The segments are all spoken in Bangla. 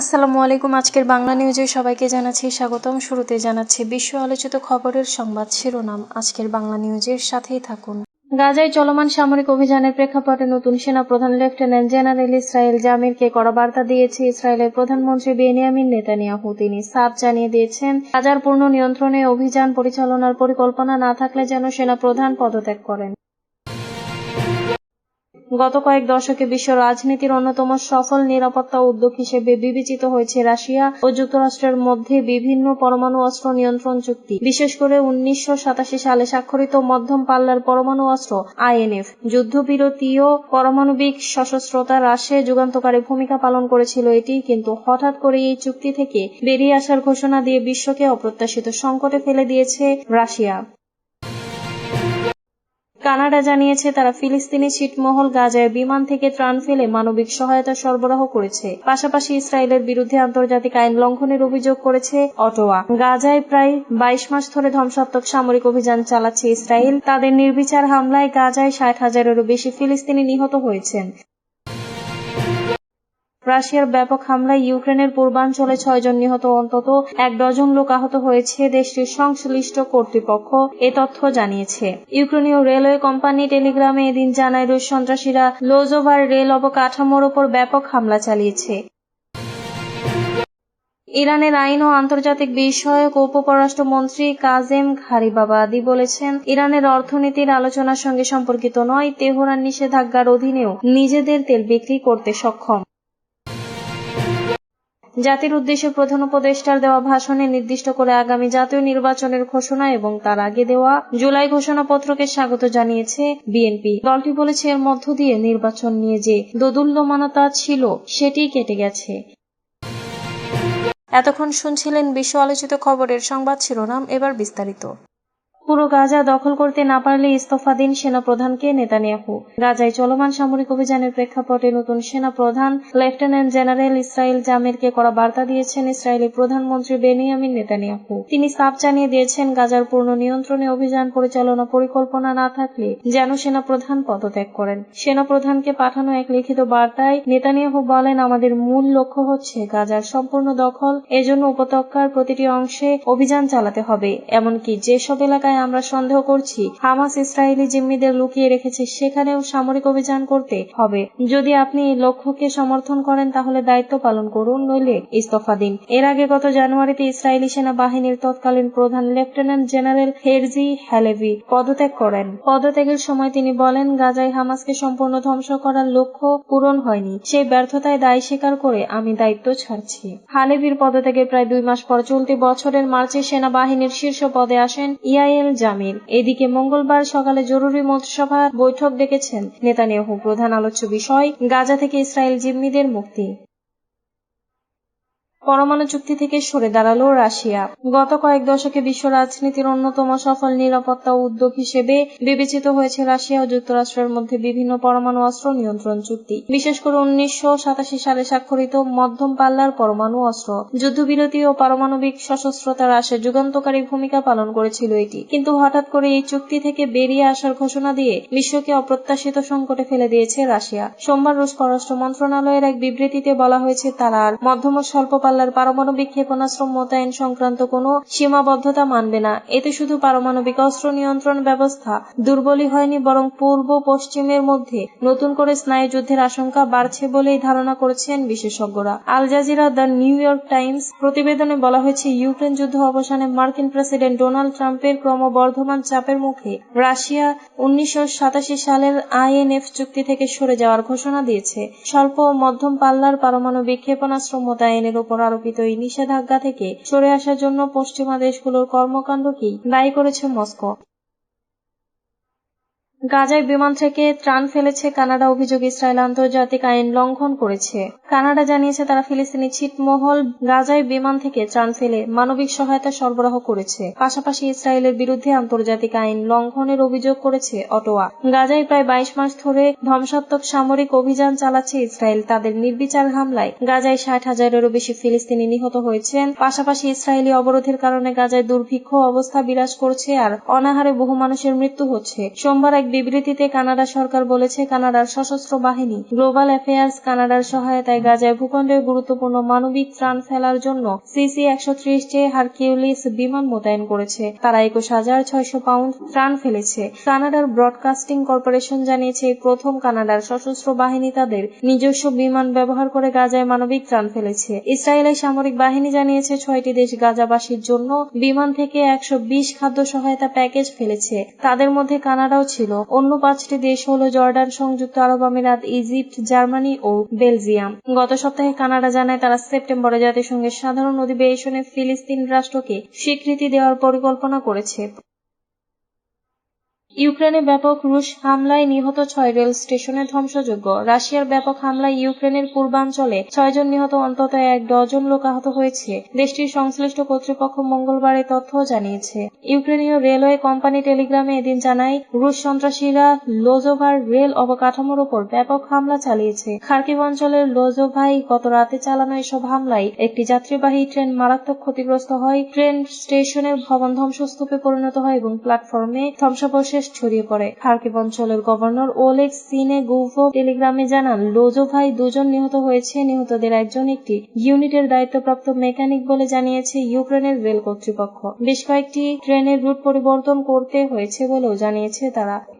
আসসালামু আলাইকুম, আজকের বাংলা নিউজে সবাইকে জানাচ্ছি স্বাগতম। শুরুতে জানাচ্ছি বিশ্ব আলোচিত খবরের সংবাদ শিরোনাম। আজকের বাংলা নিউজের সাথেই থাকুন। গাজায় চলমান সামরিক অভিযানের প্রেক্ষাপটে নতুন সেনা প্রধান লেফটেন্যান্ট জেনারেল ইসরায়েল জামিরকে কড়া বার্তা দিয়েছে ইসরায়েলের প্রধানমন্ত্রী বেনিয়ামিন নেতানিয়াহু। তিনি সাফ জানিয়ে দিয়েছেন, গাজার পূর্ণ নিয়ন্ত্রণে অভিযান পরিচালনার পরিকল্পনা না থাকলে যেন সেনা প্রধান পদত্যাগ করেন। গত কয়েক দশকে বিশ্ব রাজনীতির অন্যতম সফল নিরাপত্তা উদ্যোগ হিসেবে বিবেচিত হয়েছে রাশিয়া ও যুক্তরাষ্ট্রের মধ্যে বিভিন্ন পরমাণু অস্ত্র নিয়ন্ত্রণ চুক্তি। বিশেষ করে উনিশশো সাতাশি সালে স্বাক্ষরিত মধ্যম পাল্লার পরমাণু অস্ত্র, আইএনএফ। যুদ্ধবিরতি ও পারমাণবিক সশস্ত্রতা হ্রাসে যুগান্তকারী ভূমিকা পালন করেছিল এটি, কিন্তু হঠাৎ করে এই চুক্তি থেকে বেরিয়ে আসার ঘোষণা দিয়ে বিশ্বকে অপ্রত্যাশিত সংকটে ফেলে দিয়েছে রাশিয়া। কানাডা জানিয়েছে, তারা ফিলিস্তিনি ছিটমহল গাজায় বিমান থেকে ত্রাণ ফেলে মানবিক সহায়তা সরবরাহ করেছে। পাশাপাশি ইসরায়েলের বিরুদ্ধে আন্তর্জাতিক আইন লঙ্ঘনের অভিযোগ করেছে অটোয়া। গাজায় প্রায় বাইশ মাস ধরে ধ্বংসাত্মক সামরিক অভিযান চালাচ্ছে ইসরায়েল। তাদের নির্বিচার হামলায় গাজায় ষাট হাজারেরও বেশি ফিলিস্তিনি নিহত হয়েছেন। রাশিয়ার ব্যাপক হামলায় ইউক্রেনের পূর্বাঞ্চলে ছয়জন নিহত, অন্তত এক ডজন লোক আহত হয়েছে দেশটির সংশ্লিষ্ট কর্তৃপক্ষ। এ তথ্য জানিয়েছে। ইউক্রেনীয় রেলওয়ে কোম্পানি টেলিগ্রামে এদিন জানায়, রুশ সন্ত্রাসীরা লোজোভার রেল অবকাঠামোর ওপর ব্যাপক হামলা চালিয়েছে। ইরানের আইন ও আন্তর্জাতিক বিষয়ক উপপররাষ্ট্রমন্ত্রী কাজেম ঘারিবাবাদি বলেছেন, ইরানের অর্থনীতির আলোচনার সঙ্গে সম্পর্কিত নয়, তেহরান নিষেধাজ্ঞার অধীনেও নিজেদের তেল বিক্রি করতে সক্ষম। জাতির উদ্দেশ্যে প্রধান উপদেষ্টার দেওয়া ভাষণে নির্দিষ্ট করে আগামী জাতীয় নির্বাচনের ঘোষণা এবং তার আগে দেওয়া জুলাই ঘোষণাপত্রকে স্বাগত জানিয়েছে বিএনপি। দলটি বলেছে, এর মধ্য দিয়ে নির্বাচন নিয়ে যে দোদুল্যমানতা ছিল সেটি কেটে গেছে। এতক্ষণ শুনছিলেন বিশ্ব আলোচিত খবরের সংবাদ শিরোনাম, এবার বিস্তারিত। পুরো গাজা দখল করতে না পারলে ইস্তফা দিন সেনাপ্রধানকে নেতানিয়াহু। গাজায় চলমান সামরিক অভিযানের প্রেক্ষাপটে নতুন সেনা প্রধান লেফটেন্যান্ট জেনারেল ইসরায়েল জামিরকে করা বার্তা দিয়েছেন ইসরায়েলি প্রধানমন্ত্রী বেনিয়ামিন নেতানিয়াহু। তিনি সাফ জানিয়ে দিয়েছেন, গাজার পূর্ণ নিয়ন্ত্রণে অভিযান পরিচালনা পরিকল্পনা না থাকলে যেন সেনাপ্রধান পদত্যাগ করেন। সেনাপ্রধানকে পাঠানো এক লিখিত বার্তায় নেতানিয়াহু বলেন, আমাদের মূল লক্ষ্য হচ্ছে গাজার সম্পূর্ণ দখল। এজন্য উপত্যকার প্রতিটি অংশে অভিযান চালাতে হবে। এমনকি যেসব এলাকায় আমরা সন্দেহ করছি। হামাস ইসরায়েলি জিম্মিদের লুকিয়ে রেখেছে, সেখানেও সামরিক অভিযান করতে হবে। যদি আপনি লক্ষ্যকে সমর্থন করেন, তাহলে দায়িত্ব পালন করুন, নইলে ইস্তফা দিন। এর আগে গত জানুয়ারিতে ইসরায়েলি সেনাবাহিনীর তৎকালীন প্রধান লেফটেন্যান্ট জেনারেল হেরজি হ্যালেভি পদত্যাগ করেন। পদত্যাগের সময় তিনি বলেন, গাজায় হামাসকে সম্পূর্ণ ধ্বংস করার লক্ষ্য পূরণ হয়নি। সেই ব্যর্থতায় দায় স্বীকার করে আমি দায়িত্ব ছাড়ছি। হালেভির পদত্যাগের প্রায় দুই মাস পর চলতি বছরের মার্চে সেনাবাহিনীর শীর্ষ পদে আসেন ইয়াইল জামির এদিকে মঙ্গলবার সকালে জরুরি মন্ত্রিসভা বৈঠক ডেকেছেন নেতানিয়াহু প্রধান আলোচ্য বিষয়, গাজা থেকে ইসরায়েল জিম্মিদের মুক্তি। পরমাণু চুক্তি থেকে সরে দাঁড়াল রাশিয়া। গত কয়েক দশকে বিশ্ব রাজনীতির অন্যতম সফল নিরাপত্তা উদ্যোগ হিসেবে বিবেচিত হয়েছে রাশিয়া ও যুক্তরাষ্ট্রের মধ্যে বিভিন্ন পরমাণু অস্ত্র নিয়ন্ত্রণ চুক্তি। বিশেষ করে উনিশশো সাতাশি সালে স্বাক্ষরিত মধ্যম পাল্লার পরমাণু অস্ত্র। যুদ্ধবিরতি ও পারমাণবিক সশস্ত্রতা হ্রাসে যুগান্তকারী ভূমিকা পালন করেছিল এটি। কিন্তু হঠাৎ করে এই চুক্তি থেকে বেরিয়ে আসার ঘোষণা দিয়ে বিশ্বকে অপ্রত্যাশিত সংকটে ফেলে দিয়েছে রাশিয়া। সোমবার রুশ পররাষ্ট্র মন্ত্রণালয়ের এক বিবৃতিতে বলা হয়েছে, তারা আর মধ্যম স্বল্প পাল্লার পারমাণবিক ক্ষেপণাস্ত্র মোতায়েন সংক্রান্ত কোনো সীমাবদ্ধতা মানবে না। এতে শুধু পারমাণবিক অস্ত্র নিয়ন্ত্রণ ব্যবস্থা দুর্বলই হয়নি, বরং পূর্ব পশ্চিমের মধ্যে নতুন করে স্নায়ু যুদ্ধের আশঙ্কা বাড়ছে বলেই ধারণা করেছেন বিশেষজ্ঞরা। Al Jazeera, the New York Times প্রতিবেদনে বলা হয়েছে, ইউক্রেন যুদ্ধ অবসানে মার্কিন প্রেসিডেন্ট ডোনাল্ড ট্রাম্পের ক্রমবর্ধমান চাপের মুখে রাশিয়া উনিশশো সাতাশি সালের আইএনএফ চুক্তি থেকে সরে যাওয়ার ঘোষণা দিয়েছে। স্বল্প মধ্যম পাল্লার পারমাণবিক ক্ষেপণাস্ত্র মোতায়েনের উপর আরোপিত এই নিষেধাজ্ঞা থেকে সরে আসার জন্য পশ্চিমা দেশগুলোর কর্মকাণ্ডকেই দায়ী করেছে মস্কো? গাজায় বিমান থেকে ত্রাণ ফেলেছে কানাডা অভিযোগ ইসরায়েল আন্তর্জাতিক আইন লঙ্ঘন করেছে। কানাডা জানিয়েছে তারা ফিলিস্তিনি ছিটমহল গাজায় বিমান থেকে ত্রাণ ফেলে মানবিক সহায়তা সরবরাহ করেছে। পাশাপাশি ইসরায়েলের বিরুদ্ধে আন্তর্জাতিক আইন লঙ্ঘনের অভিযোগ করেছে অটোয়া। গাজায় প্রায় বাইশ মাস ধরে ধ্বংসাত্মক সামরিক অভিযান চালাচ্ছে ইসরায়েল। তাদের নির্বিচার হামলায় গাজায় ষাট হাজারেরও বেশি ফিলিস্তিনি নিহত হয়েছেন। পাশাপাশি ইসরায়েলি অবরোধের কারণে গাজায় দুর্ভিক্ষ অবস্থা বিরাজ করছে আর অনাহারে বহু মানুষের মৃত্যু হচ্ছে। সোমবার এক বিবৃতিতে কানাডা সরকার বলেছে, কানাডার সশস্ত্র বাহিনী, গ্লোবাল অ্যাফেয়ার্স, কানাডার সহায়তায় গাজায় ভূখণ্ডের গুরুত্বপূর্ণ মানবিক ত্রাণ ফেলার জন্য সিসি একশো ত্রিশ জে হারকিউলিস বিমান মোতায়েন করেছে। তারা একুশ হাজার ছয়শো পাউন্ড ত্রাণ ফেলেছে। কানাডার ব্রডকাস্টিং কর্পোরেশন জানিয়েছে, প্রথম কানাডার সশস্ত্র বাহিনী তাদের নিজস্ব বিমান ব্যবহার করে গাজায় মানবিক ত্রাণ ফেলেছে। ইসরায়েলের সামরিক বাহিনী জানিয়েছে, ছয়টি দেশ গাজাবাসীর জন্য বিমান থেকে একশো বিশ খাদ্য সহায়তা প্যাকেজ ফেলেছে। তাদের মধ্যে কানাডাও ছিল। অন্য পাঁচটি দেশ হল জর্ডান, সংযুক্ত আরব আমিরাত, ইজিপ্ট, জার্মানি ও বেলজিয়াম। গত সপ্তাহে কানাডা জানায় তারা সেপ্টেম্বরে জাতিসংঘের সাধারণ অধিবেশনে ফিলিস্তিন রাষ্ট্রকে স্বীকৃতি দেওয়ার পরিকল্পনা করেছে। ইউক্রেনে ব্যাপক রুশ হামলায় নিহত ছয় রেল স্টেশনে ধ্বংসযোগ্য। রাশিয়ার ব্যাপক হামলায় ইউক্রেনের পূর্বাঞ্চলে ছয়জন নিহত, অন্তত এক ডজন লোক আহত হয়েছে। দেশটির সংশ্লিষ্ট কর্তৃপক্ষ মঙ্গলবার তথ্য জানিয়েছে। ইউক্রেনীয় রেলওয়ে কোম্পানি টেলিগ্রামে এদিন জানায়, রুশ সন্ত্রাসীরা লোজোভার রেল অবকাঠামোর ওপর ব্যাপক হামলা চালিয়েছে। খার্কিভ অঞ্চলের লোজোভাই গত রাতে চালানো এসব হামলায় একটি যাত্রীবাহী ট্রেন মারাত্মক ক্ষতিগ্রস্ত হয়। ট্রেন স্টেশনের ভবন ধ্বংসস্তূপে পরিণত হয় এবং প্ল্যাটফর্মে ধ্বংসাবশেষ ছড়িয়ে পড়ে। খার্কিব অঞ্চলের গভর্নর ওলেক সিনে গুভো টেলিগ্রামে জানান, লোজো ভাই দুজন নিহত হয়েছে। নিহতদের একজন একটি ইউনিটের দায়িত্বপ্রাপ্ত মেকানিক বলে জানিয়েছে ইউক্রেনের রেল কর্তৃপক্ষ। বেশ কয়েকটি ট্রেনের রুট পরিবর্তন করতে হয়েছে বলেও জানিয়েছে তারা।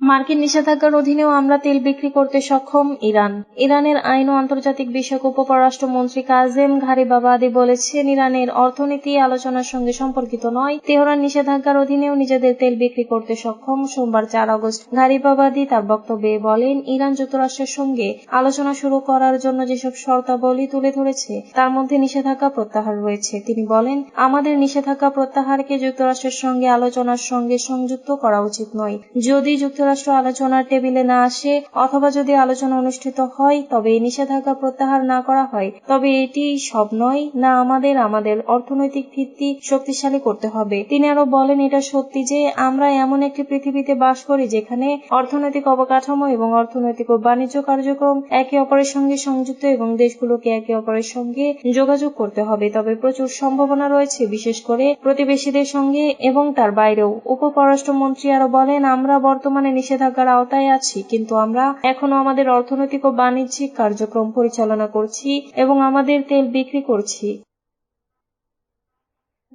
মার্কিন নিষেধাজ্ঞার অধীনেও আমরা তেল বিক্রি করতে সক্ষম ইরান। ইরানের আইন ও আন্তর্জাতিক বিষয়ক উপপররাষ্ট্রমন্ত্রী কাজেম ঘারিবাবাদি বলেছেন, ইরানের অর্থনীতি আলোচনার সঙ্গে সম্পর্কিত নয়। তেহরান নিষেধাজ্ঞার অধীনেও নিজেদের তেল বিক্রি করতে সক্ষম। সোমবার চার আগস্ট ঘারিবাবাদি তার বক্তব্যে বলেন, ইরান যুক্তরাষ্ট্রের সঙ্গে আলোচনা শুরু করার জন্য যেসব শর্তাবলী তুলে ধরেছে, তার মধ্যে নিষেধাজ্ঞা প্রত্যাহার রয়েছে। তিনি বলেন, আমাদের নিষেধাজ্ঞা প্রত্যাহারকে যুক্তরাষ্ট্রের সঙ্গে আলোচনার সঙ্গে সংযুক্ত করা উচিত নয়। যদি যুক্তরাষ্ট্র যুক্তরাষ্ট্র আলোচনার টেবিলে না আসে, অথবা যদি আলোচনা অনুষ্ঠিত হয়, তবে এই নিষেধাজ্ঞা প্রত্যাহার না করা হয়। তবে এটি সব নয়, না আমাদের আমাদের অর্থনৈতিক ভিত্তি শক্তিশালী করতে হবে। তিনি আরও বলেন, এটা সত্যি যে আমরা এমন একটি পৃথিবীতে বাস করি যেখানে অর্থনৈতিক অবকাঠামো এবং অর্থনৈতিক ও বাণিজ্য কার্যক্রম একে অপরের সঙ্গে সংযুক্ত এবং দেশগুলোকে একে অপরের সঙ্গে যোগাযোগ করতে হবে। তবে প্রচুর সম্ভাবনা রয়েছে, বিশেষ করে প্রতিবেশীদের সঙ্গে এবং তার বাইরেও। উপ পররাষ্ট্রমন্ত্রী আরও বলেন, আমরা বর্তমানে নিষেধাজ্ঞার আওতায় আছি, কিন্তু আমরা এখনও আমাদের অর্থনৈতিক ও বাণিজ্যিক কার্যক্রম পরিচালনা করছি এবং আমাদের তেল বিক্রি করছি।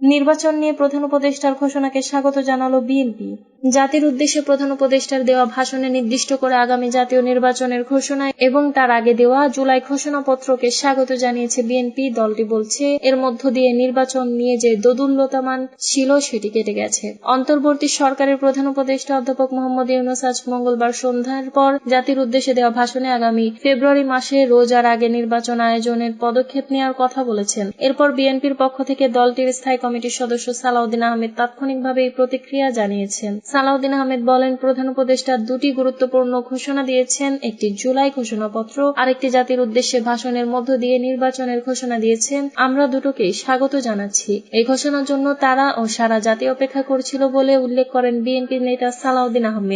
নির্বাচন নিয়ে প্রধান উপদেষ্টার ঘোষণাকে স্বাগত জানালো বিএনপি। জাতির উদ্দেশ্যে প্রধান উপদেষ্টার দেওয়া ভাষণে নির্দিষ্ট করে আগামী জাতীয় নির্বাচনের ঘোষণা এবং তার আগে দেওয়া জুলাই ঘোষণাপত্রকে স্বাগত জানিয়েছে বিএনপি। দলটি বলছে, এর মধ্য দিয়ে নির্বাচন নিয়ে যে দোদুল্যতামান ছিল সেটি কেটে গেছে। অন্তর্বর্তী সরকারের প্রধান উপদেষ্টা অধ্যাপক মোহাম্মদ ইউনুস আজ মঙ্গলবার সন্ধ্যার পর জাতির উদ্দেশ্যে দেওয়া ভাষণে আগামী ফেব্রুয়ারি মাসে রোজার আগে নির্বাচন আয়োজনের পদক্ষেপ নেওয়ার কথা বলেছেন। এরপর বিএনপির পক্ষ থেকে দলটির স্থায়ী কমিটির সদস্য সালাউদ্দিন আহমেদ তাৎক্ষণিকভাবে এই প্রতিক্রিয়া জানিয়েছেন। সালাউদ্দিন আহমেদ বলেন, প্রধান উপদেষ্টা দুটি গুরুত্বপূর্ণ ঘোষণা দিয়েছেন। একটি জুলাই ঘোষণাপত্র আর একটি জাতির উদ্দেশ্যে ভাষণের মধ্য দিয়ে নির্বাচনের ঘোষণা দিয়েছেন। আমরা দুটোকে স্বাগত জানাচ্ছি। এই ঘোষণার জন্য তারা ও সারা জাতি অপেক্ষা করছিল বলে উল্লেখ করেন বিএনপির নেতা সালাউদ্দিন আহমেদ।